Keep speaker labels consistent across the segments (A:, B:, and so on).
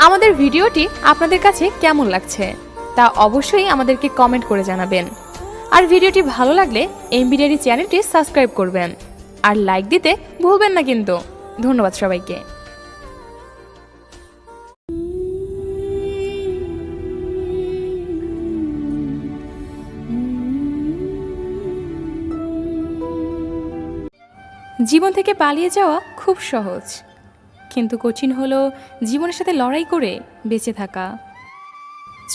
A: আমাদের ভিডিওটি আপনাদের কাছে কেমন লাগছে তা অবশ্যই আমাদেরকে কমেন্ট করে জানাবেন। আর ভিডিওটি ভালো লাগলে এমবিডিয়ারি চ্যানেলটি সাবস্ক্রাইব করবেন। আর লাইক দিতে ভুলবেন না কিন্তু। ধন্যবাদ সবাইকে। জীবন থেকে পালিয়ে যাওয়া খুব সহজ। কিন্তু কঠিন হলো জীবনের সাথে লড়াই করে বেঁচে থাকা।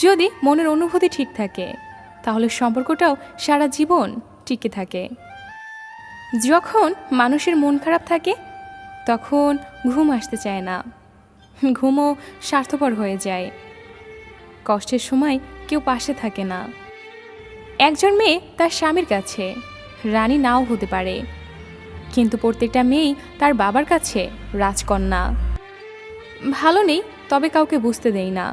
A: যদি মনের অনুভূতি ঠিক থাকে, তাহলে সম্পর্কটাও সারা জীবন টিকে থাকে। যখন মানুষের মন খারাপ থাকে, তখন ঘুম আসতে চায় না। ঘুমও স্বার্থপর হয়ে যায়। কষ্টের সময় কেউ পাশে থাকে না। একজন মেয়ে তার স্বামীর কাছে, রানী নাও হতে পারে। কিন্তু প্রত্যেকটা মেয়েই তার বাবার কাছে রাজকন্যা। ভালো নেই, তবে কাউকে বুঝতে দেই না।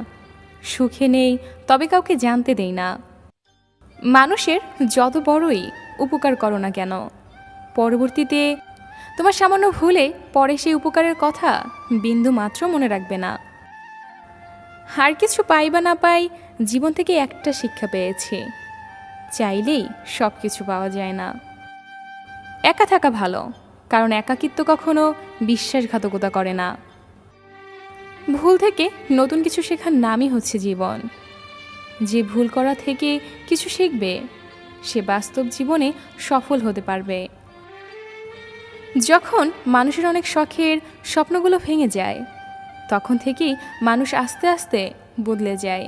A: সুখে নেই, তবে কাউকে জানতে দেই না। মানুষের যত বড়ই উপকার করো না কেন, পরবর্তীতে তোমার সামান্য ভুলে পরে সেই উপকারের কথা বিন্দু মাত্র মনে রাখবে না। আর কিছু পাই বা না পাই জীবন থেকে একটা শিক্ষা পেয়েছি, চাইলেই সব কিছু পাওয়া যায় না। একা থাকা ভালো, কারণ একাকিত্ব কখনো বিশ্বাসঘাতকতা করে না। ভুল থেকে নতুন কিছু শেখার নামই হচ্ছে জীবন। যে ভুল করা থেকে কিছু শিখবে, সে বাস্তব জীবনে সফল হতে পারবে। যখন মানুষের অনেক শখের স্বপ্নগুলো ভেঙে যায়, তখন থেকেই মানুষ আস্তে আস্তে বদলে যায়।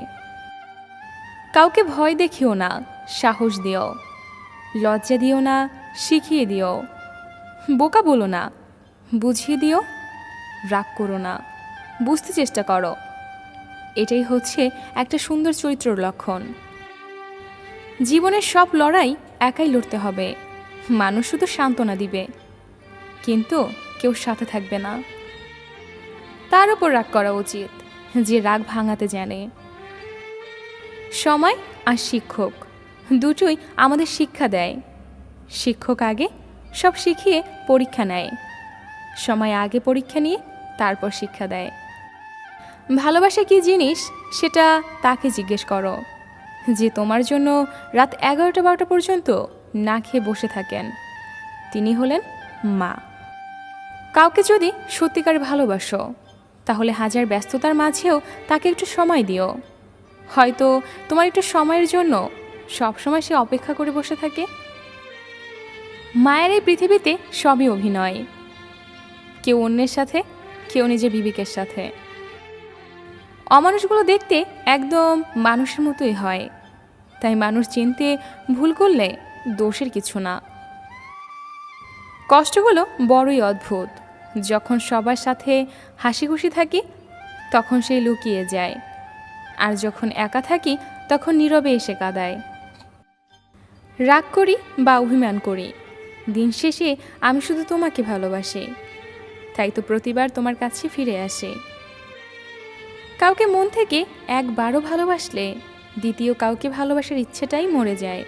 A: কাউকে ভয় দেখিও না, সাহস দিও। লজ্জা দিও না শিখিয়ে দিও। বোকা বলো না। বুঝিয়ে দিও। রাগ করো না। বুঝতে চেষ্টা করো। এটাই হচ্ছে একটা সুন্দর চরিত্রর লক্ষণ। জীবনের সব লড়াই একাই লড়তে হবে। মানুষ শুধু সান্ত্বনা দিবে। কিন্তু কেউ সাথে থাকবে না। তার উপর রাগ করা উচিত, যে রাগ ভাঙাতে জানে। সময় আর শিক্ষক, দুটোই আমাদের শিক্ষা দেয়। শিক্ষক আগে সব শিখিয়ে পরীক্ষা নেয়। সময় আগে পরীক্ষা নিয়ে তারপর শিক্ষা দেয়। ভালোবাসা কি জিনিস? সেটা তাকে জিজ্ঞেস করো। যে তোমার জন্য রাত এগারোটা বারোটা পর্যন্ত না খেয়ে বসে থাকেন। তিনি হলেন মা। কাউকে যদি সত্যিকার ভালোবাসো, তাহলে হাজার ব্যস্ততার মাঝেও তাকে একটু সময় দিও। হয়তো তোমার একটু সময়ের জন্য সবসময় সে অপেক্ষা করে বসে থাকে। মায়ের এই পৃথিবীতে সবই অভিনয়। কেউ অন্যের সাথে, কেউ নিজের বিবেকের সাথে। অমানুষগুলো দেখতে একদম মানুষের মতোই হয়। তাই মানুষ চিনতে ভুল করলে দোষের কিছু না। কষ্টগুলো বড়ই অদ্ভুত। যখন সবার সাথে হাসি খুশি থাকি, তখন সেই লুকিয়ে যায়। আর যখন একা থাকি, তখন নীরবে এসে কাঁদায়। রাগ করি বা অভিমান করি। দিন শেষে আমি শুধু তোমাকে ভালোবাসি। তাই তো প্রতিবার তোমার কাছে ফিরে আসে। কাউকে মন থেকে একবারও ভালোবাসলে দ্বিতীয় কাউকে ভালোবাসার ইচ্ছেটাই মরে যায়।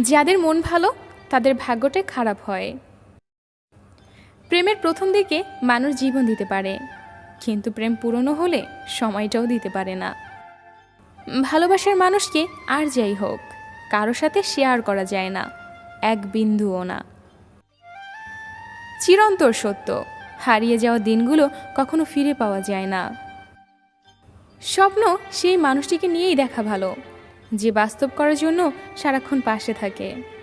A: যাদের মন ভালো, তাদের ভাগ্যটাই খারাপ হয়। প্রেমের প্রথম দিকে মানুষ জীবন দিতে পারে, কিন্তু প্রেম পুরনো হলে সময়টাও দিতে পারে না। ভালোবাসার মানুষকে আর যাই হোক, কারও সাথে শেয়ার করা যায় না। এক বিন্দুও না। চিরন্তর সত্য, হারিয়ে যাওয়া দিনগুলো কখনো ফিরে পাওয়া যায় না। স্বপ্ন সেই মানুষটিকে নিয়েই দেখা ভালো, যে বাস্তব করার জন্য সারাক্ষণ পাশে থাকে।